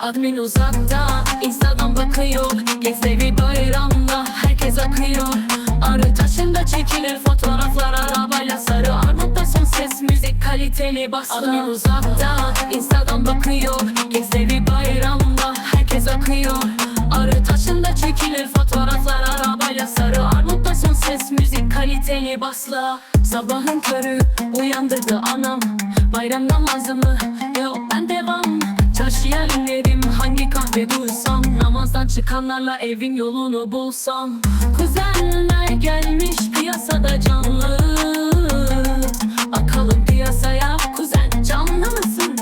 Admin uzakta Instagram bakıyor. Gezleri bayramda Herkes akıyor. Arı taşında çekilir fotoğraflar Arabayla sarı armutta son ses Müzik kaliteli bas Admin uzakta Instagram bakıyor. Gezleri bayramda Herkes akıyor. Arı taşında çekilir fotoğraflar Arabayla sarı armutta son ses Müzik kaliteli basla. Sabahın körü uyandırdı anam. Bayram namazımı yok ben devam Çarşıya inerim hangi kahve duysam Namazdan çıkanlarla evin yolunu bulsam. Kuzenler gelmiş piyasada canlı. Akalım piyasaya kuzen canlı mısın?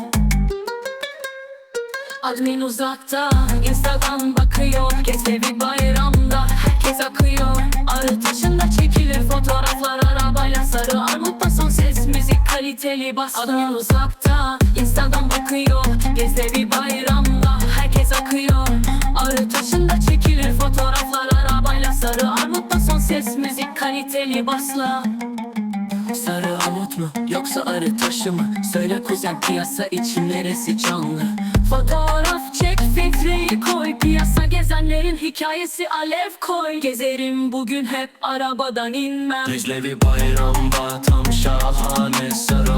Admin uzakta Instagram bakıyor. Gezleri bayramda Herkes akıyor. Arı taşında çekilir fotoğraflar Arabayla sarı armutta son ses Müzik kaliteli bas Admin uzakta Instagram bakıyor Gezleri bayramda Herkes akıyor. Arı taşında çekilir fotoğraflar Arabayla sarı armutta son ses Müzik kaliteli basla. Sarı armut mu yoksa arı taşı mı? Söyle kuzen piyasa için neresi canlı? Fotoğraf çek filtreyi koy. Piyasa gezenlerin hikayesi alev koy. Gezerim bugün hep arabadan inmem. Gözleri bayramda tam şahane Sarı